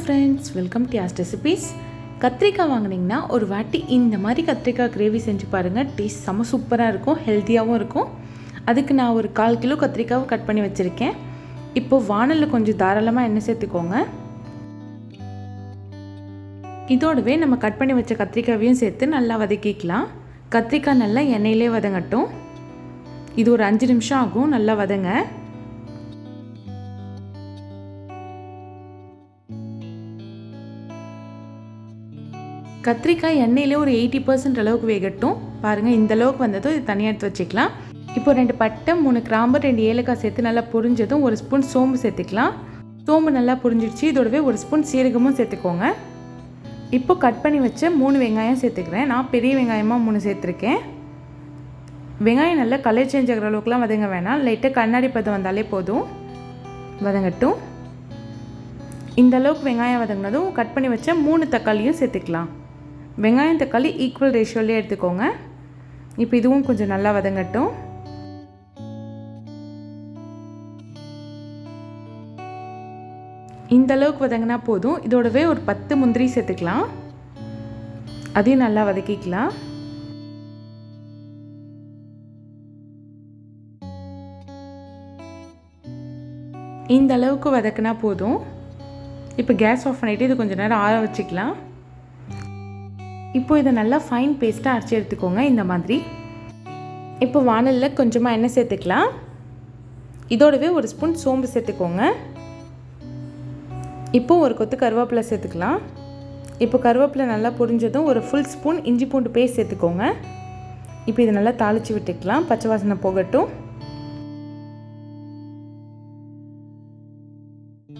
Friends welcome to Aas recipes கத்திரிக்காய் வாங்குனீங்கன்னா ஒரு வாட்டி இந்த மாதிரி கத்திரிக்காய் கிரேவி செஞ்சு பாருங்கள் டேஸ்ட் செம்ம சூப்பராக இருக்கும். ஹெல்த்தியாகவும் இருக்கும். அதுக்கு நான் ஒரு கால் கிலோ கத்திரிக்காவை கட் பண்ணி வச்சுருக்கேன். இப்போ வானலில் கொஞ்சம் தாராளமாக எண்ணெய் சேர்த்துக்கோங்க. இதோடவே நம்ம கட் பண்ணி வச்ச கத்திரிக்காவையும் சேர்த்து நல்லா வதக்கிக்கலாம். கத்திரிக்காய் நல்லா எண்ணெயிலே வதங்கட்டும். இது ஒரு அஞ்சு நிமிஷம் ஆகும். நல்லா வதங்க. கத்திரிக்காய் எண்ணெயிலே ஒரு எயிட்டி பர்சன்ட் அளவுக்கு வேகட்டும். பாருங்கள் இந்த அளவுக்கு வந்ததும் இது தனியாக எடுத்து வச்சுக்கலாம். இப்போ ரெண்டு பட்டை மூணு கிராம்பு ரெண்டு ஏலக்காய் சேர்த்து நல்லா புரிஞ்சதும் ஒரு ஸ்பூன் சோம்பு சேர்த்துக்கலாம். சோம்பு நல்லா புரிஞ்சிடுச்சு. இதோடவே ஒரு ஸ்பூன் சீரகமும் சேர்த்துக்கோங்க. இப்போ கட் பண்ணி வச்ச மூணு வெங்காயம் சேர்த்துக்கிறேன். நான் பெரிய வெங்காயமாக மூணு சேர்த்துருக்கேன். வெங்காயம் நல்லா கலர் சேஞ்ச் ஆகிற அளவுக்குலாம் வதங்க வேணாம். லைட்டாக கண்ணாடி பதம் வந்தாலே போதும். வதங்கட்டும். இந்த அளவுக்கு வெங்காயம் வதங்கினதும் கட் பண்ணி வச்ச மூணு தக்காளியும் சேர்த்துக்கலாம். வெங்காயம் தக்காளி ஈக்குவல் ரேஷியோலேயே எடுத்துக்கோங்க. இப்போ இதுவும் கொஞ்சம் நல்லா வதங்கட்டும். இந்த அளவுக்கு வதங்கினா போதும். இதோடவே ஒரு பத்து முந்திரி சேர்த்துக்கலாம். அதையும் நல்லா வதக்கிக்கலாம். இந்த அளவுக்கு வதக்கினா போதும். இப்போ கேஸ் ஆஃப் பண்ணிவிட்டு இது கொஞ்சம் நேரம் ஆற வச்சுக்கலாம். இப்போ இதை நல்லா ஃபைன் பேஸ்ட்டாக அரைச்சி எடுத்துக்கோங்க இந்த மாதிரி. இப்போ வானலில் கொஞ்சமாக எண்ணெய் சேர்த்துக்கலாம். இதோடவே ஒரு ஸ்பூன் சோம்பு சேர்த்துக்கோங்க. இப்போ ஒரு கொத்து கருவேப்பிலை சேர்த்துக்கலாம். இப்போ கருவேப்பிலை நல்லா பொரிஞ்சதும் ஒரு ஃபுல் ஸ்பூன் இஞ்சி பூண்டு பேஸ்ட் சேர்த்துக்கோங்க. இப்போ இதை நல்லா தாளித்து விட்டுக்கலாம். பச்சை வாசனை போகட்டும்.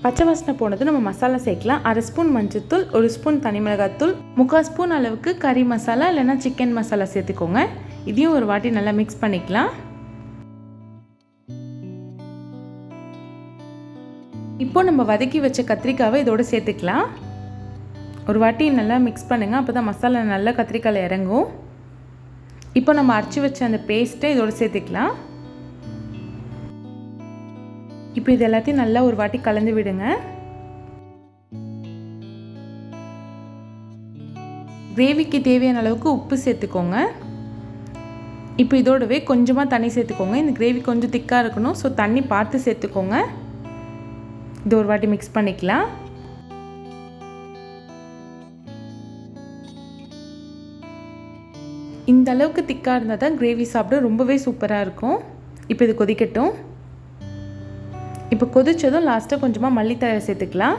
பச்சை வாசனை போனது நம்ம மசாலா சேர்க்கலாம். அரை ஸ்பூன் மஞ்சத்தூள் ஒரு ஸ்பூன் தனி மிளகாத்தூள் முக்கால் ஸ்பூன் அளவுக்கு கறி மசாலா இல்லைன்னா சிக்கன் மசாலா சேர்த்துக்கோங்க. இதையும் ஒரு வாட்டி நல்லா மிக்ஸ் பண்ணிக்கலாம். இப்போ நம்ம வதக்கி வச்ச கத்திரிக்காவை இதோடு சேர்த்துக்கலாம். ஒரு வாட்டி நல்லா மிக்ஸ் பண்ணுங்கள் அப்போ தான் மசாலா நல்லா கத்திரிக்காயில் இறங்கும். இப்போ நம்ம அரைச்சி வச்ச அந்த பேஸ்ட்டை இதோடு சேர்த்துக்கலாம். இப்போ இது எல்லாத்தையும் நல்லா ஒரு வாட்டி கலந்து விடுங்க. கிரேவிக்கு தேவையான அளவுக்கு உப்பு சேர்த்துக்கோங்க. இப்போ இதோடவே கொஞ்சமாக தண்ணி சேர்த்துக்கோங்க. இந்த கிரேவி கொஞ்சம் திக்காக இருக்கணும். ஸோ தண்ணி பார்த்து சேர்த்துக்கோங்க. இது ஒரு வாட்டி மிக்ஸ் பண்ணிக்கலாம். இந்த அளவுக்கு திக்காக இருந்தால் தான் கிரேவி சாப்பிட ரொம்பவே சூப்பராக இருக்கும். இப்போ இது கொதிக்கட்டும். இப்போ கொதித்ததும் லாஸ்ட்டாக கொஞ்சமாக மல்லித்தழை சேர்த்துக்கலாம்.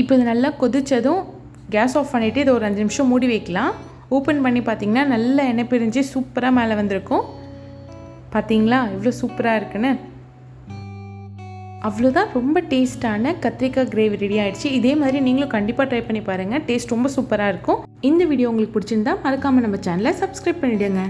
இப்போ இது நல்லா கொதித்ததும் கேஸ் ஆஃப் பண்ணிவிட்டு இதை ஒரு அஞ்சு நிமிஷம் மூடி வைக்கலாம். ஓப்பன் பண்ணி பார்த்தீங்கன்னா நல்லா எண்ணெய் பிரிஞ்சு சூப்பராக மேலே வந்திருக்கும். பார்த்தீங்களா? இவ்வளோ சூப்பராக இருக்குன்னு. அவ்வளோதான் ரொம்ப டேஸ்ட்டான கத்திரிக்காய் கிரேவி ரெடி ஆயிடுச்சு. இதே மாதிரி நீங்களும் கண்டிப்பாக ட்ரை பண்ணி பாருங்கள் டேஸ்ட் ரொம்ப சூப்பராக இருக்கும். இந்த வீடியோ உங்களுக்கு பிடிச்சிருந்தா மறக்காமல் நம்ம சேனலை சப்ஸ்கிரைப் பண்ணிவிடுங்க